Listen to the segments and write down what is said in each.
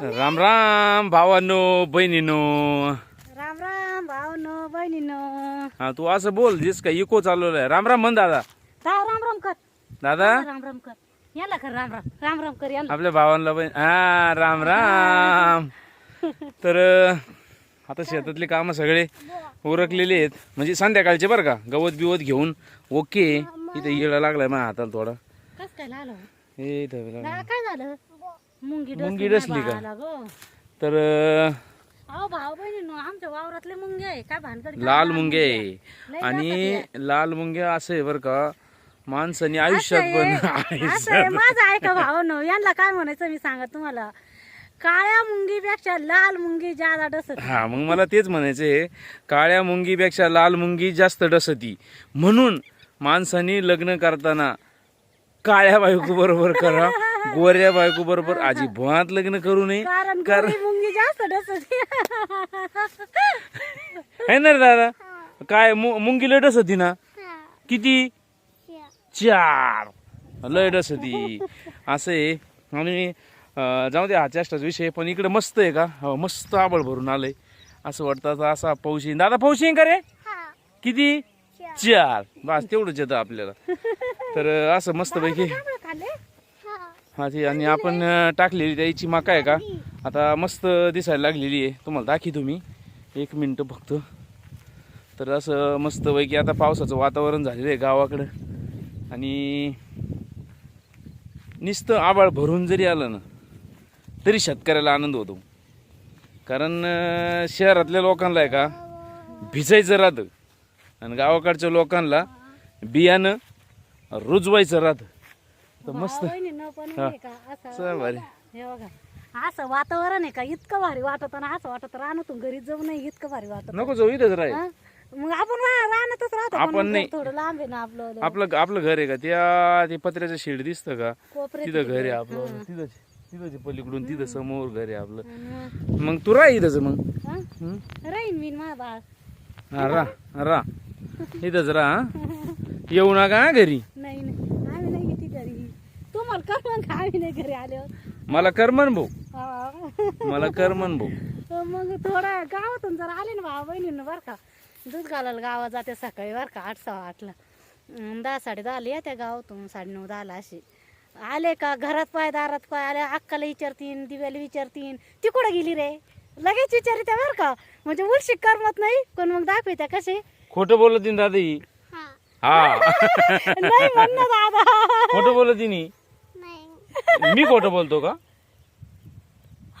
राम राम भावांनो बहिणीनो. राम राम भावनो बहिणीनो. हा तू असं बोल जिस का इको चालवलाय. राम राम म्हण दादा. राम राम कर. दादा? राम राम कर. याला कर राम राम. राम राम कर याला. आपल्या भावांना बहीण. हा राम राम. तर आता शेतातले कामं सगळे उरकलेले आहेत. म्हणजे संध्याकाळचे बरं का गवत बिवत घेऊन ओके. इथं येळा लागलाय माझ्या हाताला थोडा. हे इथं काय झालं? मुंगी डसली का? तर भाऊ बहिणीनो आमच्या वावरातले मुंगे आहे. काय भानगड लाल मुंगे लय आणि लाल मुंगे असं आहे बरं का माणसाने आयुष्यात पण आहे, माझं ऐका भावनो यांना काय म्हणायचं मी सांगत तुम्हाला? काळ्या मुंगीपेक्षा लाल मुंगी जादा डसत. हा मग मला तेच म्हणायचंय काळ्या मुंगीपेक्षा लाल मुंगी जास्त डसती. म्हणून माणसाने लग्न करताना काळ्या बायको बरोबर करा गोऱ्या बायको बरोबर अजिबात लग्न करू नये. कारण कारण गोरी मुंगी जास्त डसती. आहे ना रे दादा? काय मु- मुंगी लय डसती ना? किती? चार. लय डसती. असं आहे. आणि अं, जाऊ दे हा चेष्टाचा विषय पण इकडे मस्त आहे का? हो मस्त आबळ भरून आलंय. असं वाटतं आता असा पाऊस येईन दादा पाऊस येईन का रे? किती? चार. बस तेवढंच येतं आपल्याला. तर असं मस्त पैकी खाल्ले? हा ती आणि आपण टाकलेली त्याची मका आहे का? आता मस्त दिसायला लागलेली आहे. तुम्हाला दाखी तुम्ही एक मिनटं फक्त. तर असं मस्त पैकी आता पावसाचं वातावरण झालेलं आहे गावाकडं. आणि नुसतं आबाळ भरून जरी आलं ना तरी शेतकऱ्याला आनंद होतो. कारण शहरातल्या लोकांना आहे का भिजायचं राहतं. आणि गावाकडच्या लोकांना बियाणं रुजवायचं राहतं. तर मस्त का असं हे बघा. वातावरण आहे का? इतकं भारी वाटत ना. असं वाटत रानातून घरी जाऊ नाही इतकं भारी वाटत. नको जाऊ इथंच राहील? मग आपण वा- रानातच राहतो आपण मग नाही. थोडं लांब आहे ना आपलं. आपलं आपलं घर आहे का? त्या ते पत्र्याचं शेड दिसतं का? तिथं घर आहे आपलं. तिथं तिथंच आहे. पलीकडून. तिथं समोर घर आहे आपलं. मग तू राह इथंच मग. हा? राहीन मी मा बाळ हा रा रा इथंच राहा हं? येऊ नका हं घरी नाही नाही आम्ही नाही किती घरी तुम्हाला कर मग आम्ही नाही घरी मला करमन भाऊ. हा. मला करमन भाऊ. तर मग थोडं गावातून जर आले ना भावा बहिणीनं बरं का. दूध घालायला गावात जाते सकाळी बरं का आठ सहा आठला. अं, दहा साडे दहाला येत्या गावातून साडेनऊ दहाला अशी. आले का घरात पाय दारात पाय आले अक्काला विचारतीन दिव्याला विचारतीन. ती कुठं गेली रे? लगेच विचारित्या बरं का. म्हणजे उलशी करमत नाही पण मग दाखवित्या कसे खोटं बोलत दादा ही. हा. नाही म्हण ना दादा. खोटं बोलत मी खोटं बोलतो का?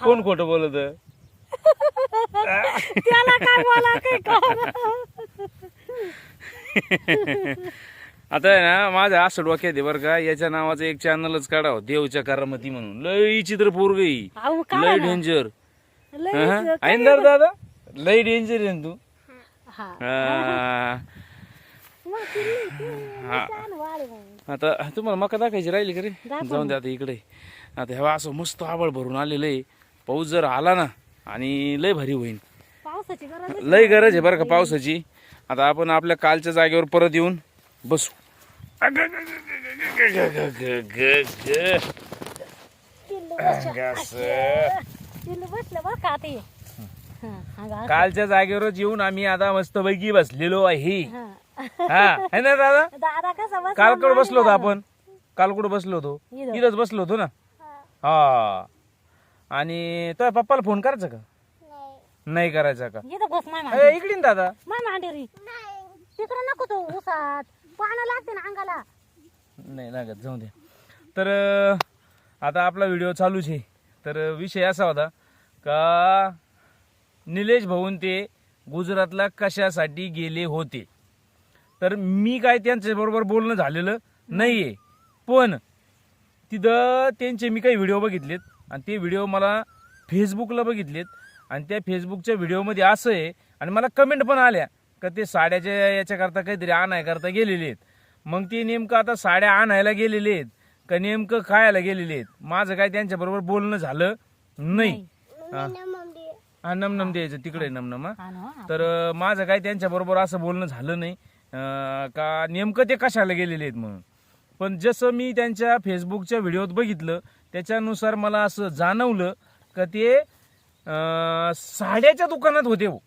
कोण खोटं बोलत त्याला काय बोला काय कळलं. आता आहे ना माझं असं डोक्यात आहे बरं का याच्या नावाचं एक चॅनलच काढावं देवच्या करामती म्हणून. लय चित्र पोरग ही. अहो ना? डेंजर लय दादा? लय डेंजर आहे ना तू. हा. हा. मग ती- ती छान वाढ आहे मग. आता तुम्हाला मका दाखायची राहिली का रे? जाऊन द्या आता इकडे. आता हवा असं मस्त आवड भरून आलेलं आहे. पाऊस जर आला ना आणि लय भारी होईल लय गरज आहे बरं का पावसाची. आता आपण आपल्या कालच्या जागेवर परत येऊन बसू. कालच्या जागेवरच येऊन आम्ही आता मस्तपैकी बसलेलो आहे. हा है ना दादा? दादा कसा बसला मागे होतो. आपण? काल कुठं बसलो होतो? इथं. इथंच बसलो होतो ना? हा. आणि तुझ्या पप्पाला फोन करायचा का? नाही. करायचा का? इथं बस माय ए, मांडी इकडे ना दादा. माय तिकडं नको तो उसात. पानं लागते ना अंगाला. नाही लागत जाऊ दे. तर अं, आता आपला व्हिडिओ चालूच आहे. तर अं, विषय असा होता का निलेश भाऊन ते गुजरातला कशासाठी गेले होते? तर मी काय त्यांच्याबरोबर बोलणं झालेलं नाही आहे पण तिथं त्यांचे मी काही व्हिडिओ बघितलेत आणि ते व्हिडिओ मला फेसबुकला बघितलेत. आणि त्या फेसबुकच्या व्हिडिओमध्ये असं आहे आणि मला कमेंट पण आल्या का ते साड्याच्या याच्याकरता काहीतरी आणायकरता गेलेले आहेत. मग ते नेमकं आता साड्या आणायला गेलेले आहेत का नेमकं खायला गेलेले आहेत? माझं काय त्यांच्याबरोबर बोलणं झालं नाही. हा. नमनम द्यायचं. तिकडे नमनम तर माझं काय त्यांच्याबरोबर असं बोलणं झालं नाही. का नेमकं ते कशाला गेलेले आहेत म्हणून? पण जसं मी त्यांच्या फेसबुकच्या व्हिडिओत बघितलं त्याच्यानुसार मला असं जाणवलं का ते साड्याच्या दुकानात होते हो.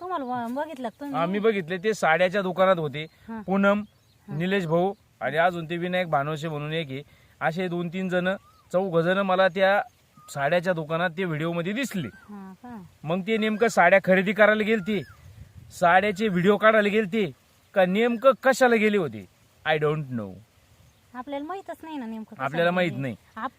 तुम्हाला बघितलं का तुम्ही? आम्ही बघितले ते साड्याच्या दुकानात होते. हा. पूनम निलेश भाऊ आणि अजून ते विनायक भानोसे म्हणून एक आहे. असे दोन तीन जण चौघ जण मला त्या साड्याच्या दुकानात ते व्हिडिओमध्ये दिसले. हा का? मग ते नेमकं साड्या खरेदी करायला गेलते. साड्याचे व्हिडिओ काढायला गेलते का नेमकं कशाला गेले होते? आय डोंट नो आपल्याला माहितच नाही ना नेमकं आपल्याला. माहीत नाही.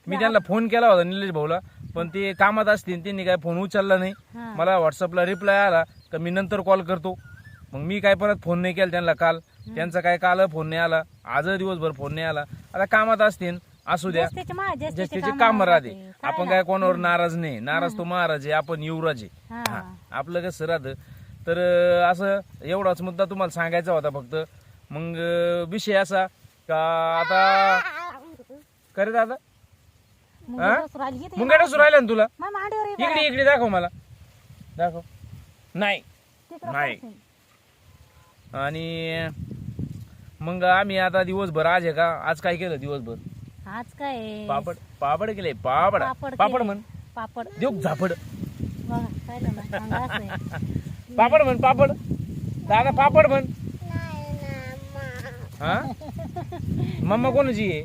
मी त्यांना फोन केला होता निलेश भाऊला पण ते कामात असतील त्यांनी काय फोन उचलला नाही. मला व्हॉट्सअपला रिप्लाय आला तर मी नंतर कॉल करतो. मग मी काय परत फोन नाही केला त्यांना काल. त्यांचा काय काल फोन नाही आला. आज दिवसभर फोन नाही आला. आता कामात असतील असू द्या. त्याचे कामं राहते. आपण काय कोणावर नाराज नाही. नाराज तो महाराज आहे आपण युवराज आहे. आपलं कसं राहतं? तर असं एवढाच मुद्दा तुम्हाला सांगायचा होता फक्त. मग विषय असा का आता करे दादा? मुंगी राहिली राहिला ना तुला? इकडे. इकडे दाखव मला. दाखव. नाही. नाही. आणि मग आम्ही आता दिवसभर आज आहे का? आज काय केलं दिवसभर? आज काय? पापड पापड केले पापड. पापड. म्हण. पापड. देऊ झापड. पापड म्हण पापड. दादा पापड म्हण. हा? मम्मा कोणाची आहे?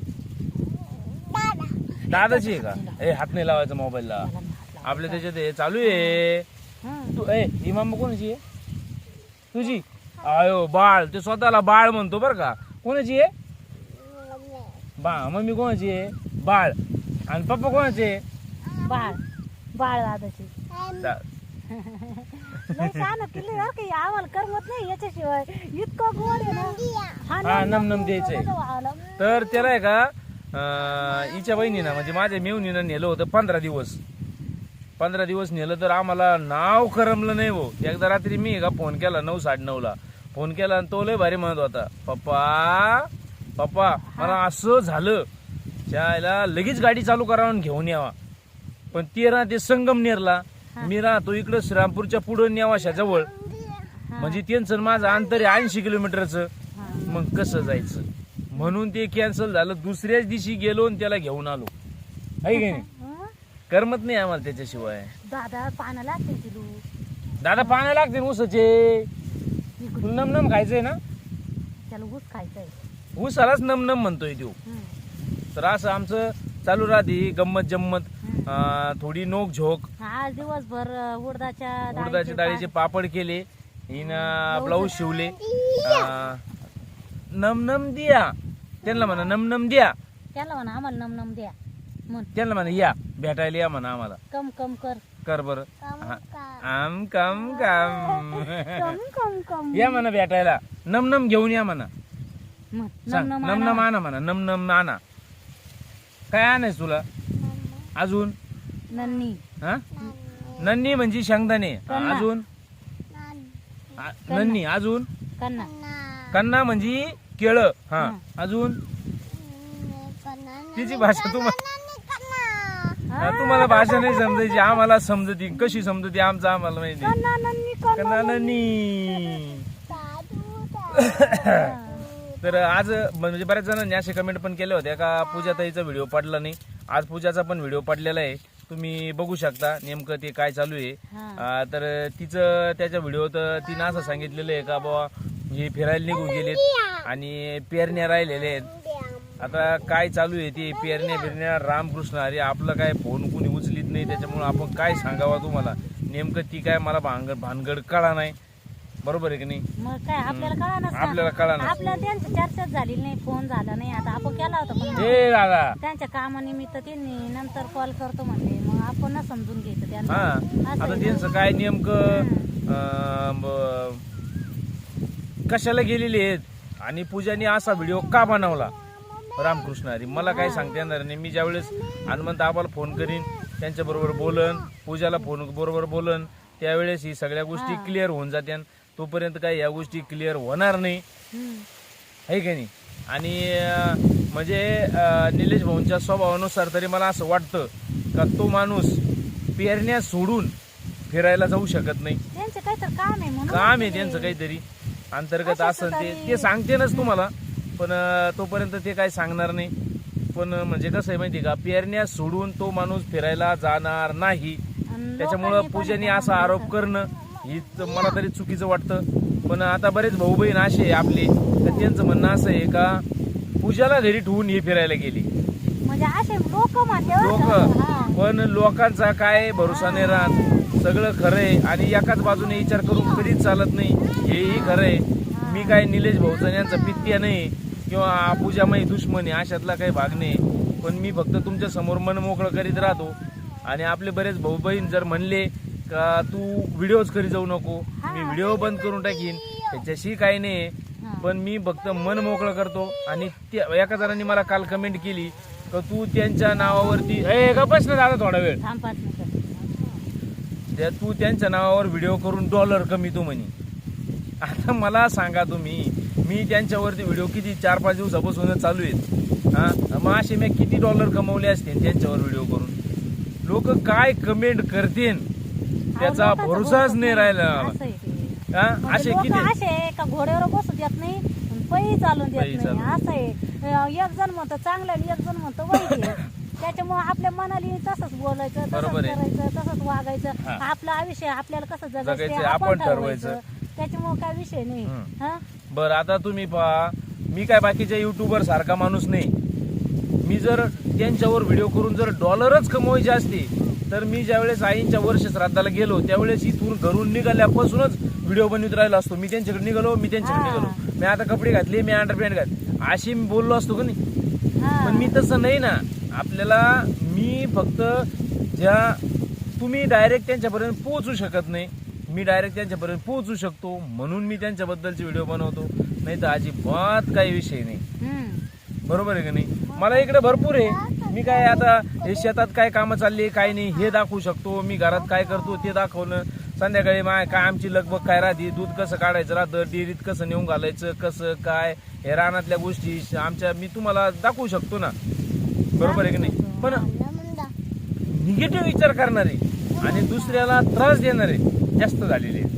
दादाची आहे का? ए हात नाही लावायचा मोबाईलला. आपल्या त्याच्यात हे चालू आहे. हा. तू ए ही मम्मा कोणाची आहे? तुझी? आयो बाळ. ते स्वतःला बाळ म्हणतो बरं का. कोणाची आहे? बा मम्मी कोणाची आहे? बाळ. आणि पप्पा कोणाचे आहे? बाळ. बाळ दादाची. दा- लय छान केली बरं का आम्हाला करमत नाही याच्याशिवाय. इतकं गोड आहे ना. हा हा नम नम द्यायचंय. माझं वालं. तर त्याला आहे का अं, हिच्या बहिणीनं म्हणजे माझ्या मेवणीनं नेलं होतं पंधरा दिवस. पंधरा दिवस नेलं तर आम्हाला नाव करमलं नाही हो. एकदा रात्री मी का फोन केला नऊ साडे नऊला. फोन केला आणि तो लय भारी म्हणत होता पप्पा पप्पा मला असं झालं त्याला लगेच गाडी चालू करावं आणि घेऊन यावा. पण ते राहते संगमनेरला मी राहतो इकडं श्रीरामपूरच्या पुढं नेवाशा जवळ. म्हणजे त्यांचं आणि माझं अंतर आहे ऐंशी किलोमीटरचं. मग कसं जायचं? म्हणून ते कॅन्सल झालं. दुसऱ्याच दिवशी गेलो आणि त्याला घेऊन आलो. आहे की नाही? करमत नाही आम्हाला त्याच्याशिवाय. दादा पानं लागतील तिलू दादा पाण्या लागते ना ऊसाचे. इकडून. तुला नमनम खायचंय ना? त्याला ऊस खायचंय. ऊसालाच नमनम म्हणतोय तो. तर असं आमचं चालू राहते गंमत जम्मत. अं, थोडी नोक झोक आज दिवसभर उडदाच्या उडदाच्या डाळीचे पापड केले. हिनं ब्लाऊज शिवले. अं, नमनम द्या. त्यांना म्हणा नमनम द्या. पा- त्याला म्हणा आम्हाला नम नम द्या. म्हण. त्यांना म्हणा या भेटायला या म्हणा आम्हाला. कम कम कर. कर बर. आम कम कम. कम कम कम. या म्हणा भेटायला. नमनम घेऊन या म्हणा. म्हण. सांग. नम नमनम नम आणा म्हणा. नमनम आणा. काय आणायच तुला? अजून? नन्नी. हा? नन्नी म्हणजे शेंगदाणे. कन्ना. अजून? आ- नन्नी. अजून? कन्ना. कन्ना म्हणजे केळ. हा. अजून? तिची भाषा तुम्हाला हा, तुम्हाला भाषा नाही समजायची. आम्हाला समजती. कशी समजती? आमचं आम्हाला माहिती कन्ना नन्नी कन्ना कन्ना नन्नी. तर आज म्हणजे बऱ्याच जणांनी असे कमेंट पण केले होते. का पूजाताईचा व्हिडिओ पडला नाही. आज पूजाचा पण व्हिडिओ पडलेला आहे. तुम्ही बघू शकता नेमकं ते काय चालू आहे. आ, तर तिचं त्याच्या व्हिडिओत तिनं असं सांगितलेलं आहे का बाबा हे फिरायला निघून गेलेत आणि पेरण्या राहिलेले आहेत. आता काय चालू आहे ते पेरण्या बिरण्या? रामकृष्ण अरे आपलं काय फोन कुणी उचलीत नाही त्याच्यामुळे आपण काय सांगावं तुम्हाला? नेमकं ती काय मला भानगड भानगड कळा नाही. बरोबर आहे की नाही? मग काय आपल्याला कळा आपल्याला कळा ना. आपल्याला त्यांची चर्चाच झालेली नाही फोन झाला नाही. आता आपण केला होता पण ए दादा. त्यांच्या कामानिमित्त त्यांनी नंतर कॉल करतो म्हणले. मग आपण ना समजून घ्यायचं त्यांना. हा. आता. त्यांचं काय नेमकं अं, ब- कशाला गेलेले आहेत? आणि पूजाने असा व्हिडिओ का बनवला? रामकृष्ण हरी मला काही सांगता येणार नाही. मी ज्यावेळेस हनुमंत आबाला फोन करीन त्यांच्या बरोबर बोलन पूजाला फोन बरोबर बोलन त्यावेळेस ही सगळ्या गोष्टी क्लिअर होऊन जात्या तोपर्यंत काही या गोष्टी क्लिअर होणार नाही. आहे की नाही? आणि म्हणजे निलेश भाऊंच्या स्वभावानुसार तरी मला असं वाटतं का तो माणूस पेरण्या सोडून फिरायला जाऊ शकत नाही. त्यांचं काहीतरी काम आहे म्हणून काम आहे त्यांचं काहीतरी. अंतर्गत असं ते ते सांगतेनच तुम्हाला पण तोपर्यंत ते काय सांगणार नाही. पण म्हणजे कसं आहे माहिती का? पेरण्या सोडून तो माणूस फिरायला जाणार नाही. त्याच्यामुळं पूजाने असा आरोप करणं ही तर मला तरी चुकीचं वाटतं. पण आता बरेच भाऊ बहीण असे आहे आपले तर त्यांचं म्हणणं असं आहे का पूजाला घरी ठेवून ही फिरायला गेली. म्हणजे असे लोक. पण लोकांचा काय भरोसा नाही राहत. सगळं खरंय आणि एकाच बाजूने विचार करून कधीच चालत नाही. हेही खरंय मी काय निलेश भाऊचन यांचा पित्या नाही किंवा पूजामयी दुश्मनी अशातला काही भाग नाही. पण मी फक्त तुमच्यासमोर मन मोकळं करीत राहतो. आणि आपले बरेच भाऊ बहीण जर म्हणले का तू व्हिडिओज करी जाऊ नको? मी व्हिडिओ बंद करून टाकीन. त्याच्याशी काही नाही. पण मी फक्त मन मोकळं करतो. आणि त्या एका जणांनी मला काल कमेंट केली का तू त्यांच्या नावावरती ए का बस ना दादा थोडा वेळ. त्या तू त्यांच्या नावावर व्हिडिओ करून डॉलर कमी तू म्हणे. आता मला सांगा तुम्ही मी त्यांच्यावरती व्हिडिओ किती चार पाच दिवसापासून चालू आहेत. हा? मग असे मी किती डॉलर कमवले असतील त्यांच्यावर व्हिडिओ करून? लोक काय कमेंट करतील? त्याचा भरोसाच नाही राहिला. असं. हा? म्हणजे असे किती? असे का घोड्यावर बसू देत नाही आणि पै चालून देत. नाही. असं आहे. एक जण म्हणतं चांगलं आणि एक जण म्हणतं वाईट त्याच्यामुळे आपल्या मनाला तसंच बोलायचं तसंच. करायचं तसंच वागायचं. आपलं आयुष्य आपल्याला कसं जगायचं आपण ठरवायचं. त्याच्यामुळे काय विषय नाही. बरं आता तुम्ही पहा. मी काय बाकीच्या युट्यूबर सारखा माणूस नाही. मी जर त्यांच्यावर व्हिडिओ करून जर डॉलरच कमवायचे असते तर मी ज्यावेळेस आईंच्या वर्ष श्राद्धाला गेलो त्यावेळेस इथून घरून निघाल्यापासूनच व्हिडिओ बनवित राहिलो असतो. मी त्यांच्याकडे निघालो मी त्यांच्याकडे. निघालो. मी आता कपडे घातले मी अंडरपॅन्ट घातले. अशी मी बोललो असतो का नाही. पण मी तसं नाही ना. आपल्याला मी फक्त ज्या तुम्ही डायरेक्ट त्यांच्यापर्यंत पोहोचू शकत नाही मी डायरेक्ट त्यांच्यापर्यंत पोहोचू शकतो म्हणून मी त्यांच्याबद्दलचे व्हिडिओ बनवतो. नाही तर अजिबात काही विषय नाही. बरोबर आहे का नाही? मला इकडे भरपूर आहे. मी काय आता हे शेतात काय कामं चालली काय नाही हे दाखवू शकतो. मी घरात काय करतो ते दाखवणं संध्याकाळी माय काय आमची लगबग काय राहते? दूध कसं काढायचं राहतं? डेअरीत कसं नेऊन घालायचं? कसं काय? हे रानातल्या गोष्टी आमच्या मी तुम्हाला दाखवू शकतो ना. बरोबर आहे की नाही? पण निगेटिव्ह विचार करणारे आणि दुसऱ्याला त्रास देणारे जास्त झालेले आहेत.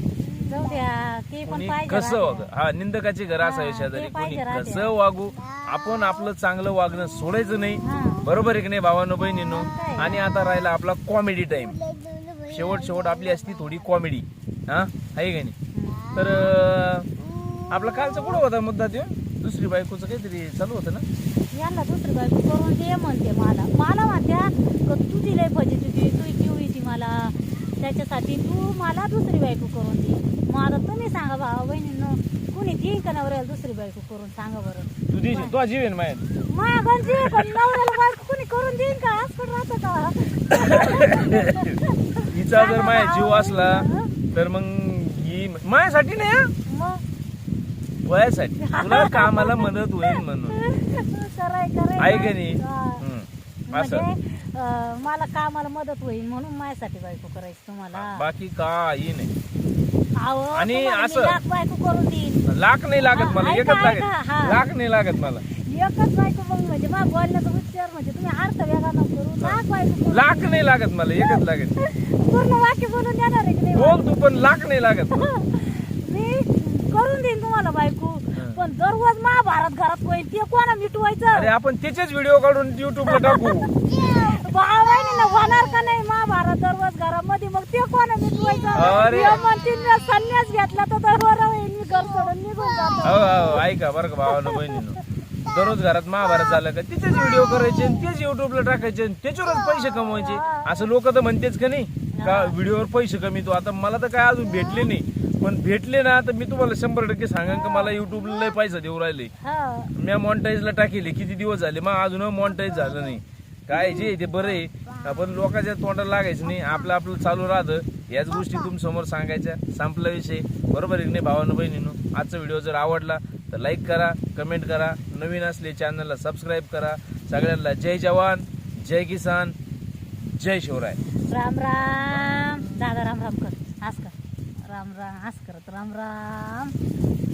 जाऊ द्या ते पण कोणी पाहिजे कसं राहते. वाग? हा निंदकाचे घर असावे हा, शेजारी. ते कोणी पाहिजे राहते. कसं वागू? आपण आपलं चांगलं वागणं सोडायचं नाही. हा. बरोबर आहे की नाही भावानो बहिणीनो? आणि आता राहिला आपला कॉमेडी टाइम शेवट शेवट आपली असती थोडी कॉमेडी हा? आहे का नाही? तर अं, आपला कालचा कुठं होता मुद्दा तो दुसरी बायकोचं काहीतरी चालू होतं ना? यांना दुसरी बायको करून दे म्हणते मला. मला म्हणत्या का तू दिले भजी तुझी तू किवळीची मला. त्याच्यासाठी तू मला दुसरी बायको करून दे. मग आता तुम्ही सांगा भावा बहिणींनो कुणी देईन का नवऱ्याला दुसरी बायको करून? सांगा बरं. तो जीव आहे ना मायात माया गंजी पण नवऱ्याला बायको कुणी करून देईन का? आज पण राहतं का? हिचा जर माया जीव असला तर मग ही मायासाठी नाही हा? मग? वयासाठी. तुला कामाला मदत होईल म्हणून. कराय कराय आहे का नाही हा. म्हणजे अं, मला कामाला मदत होईल म्हणून माझ्यासाठी बायको करायची तुम्हाला. बाकी काही नाही. अहो, आणि तुम्हाला मी असं- लाख बायको करून देईन. लाख नाही लागत मला हा, एकच ऐका, लागत ऐका, हा. लाख नाही लागत मला. एकच बायको मग म्हणजे मग बोलण्याचा उच्चार म्हणजे तुम्ही अर्थ वेगळा करू लाख बायको करून लाख नाही लागत मला एकच लागत पूर्ण वाक्य बोलून देणार आहे की नाही? बोल तू पण लाख नाही लागत मला. मी करून देईन तुम्हाला बायको. पण दररोज महाभारत घरात होईल ते कोणा मिटवायचं? अरे आपण त्याचेच व्हिडिओ काढून युट्यूबला टाकू. भावाने होणार का नाही महाभारत दररोज घरामध्ये? मग ते कोणा मिटवायचं? अरे. हे म्हणतील मी संन्यास घेतला तर दरवर होईल मी घर सोडून निघून जातो. हो हो ऐका बरं का भावानं बहिणीनं. दररोज घरात महाभारत झालं का तिथेच व्हिडिओ करायचे आणि तेच युट्यूबला टाकायचे आणि त्याच्यावरच पैसे कमवायचे. असं लोक तर म्हणतेच का नाही? का व्हिडिओवर पैसे कमी तो आता मला तर काय अजून भेटले नाही. पण भेटले ना तर मी तुम्हाला शंभर टक्के सांगेन का मला युट्यूबला लय पैसा देऊ राहिले. हा. मी मॉनिटाईजला टाकेले किती दिवस झाले? मग अजून मॉनिटाईज झालं नाही. काय जे ते बरं आहे. आपण लोकांच्या तोंडाला लागायचं नाही. आपलं आपलं चालू राहतं. याच गोष्टी तुमच्यासमोर सांगायच्या. संपला विषय. बरोबर आहे की नाही भावानं बहिणीनो? आजचा व्हिडिओ जर आवडला तर लाईक करा कमेंट करा. नवीन असले चॅनलला सबस्क्राईब करा. सगळ्यांना जय जवान जय किसान जय शिवराय. राम राम. दादा राम राम कर. हास कर. राम राम हास करत राम राम.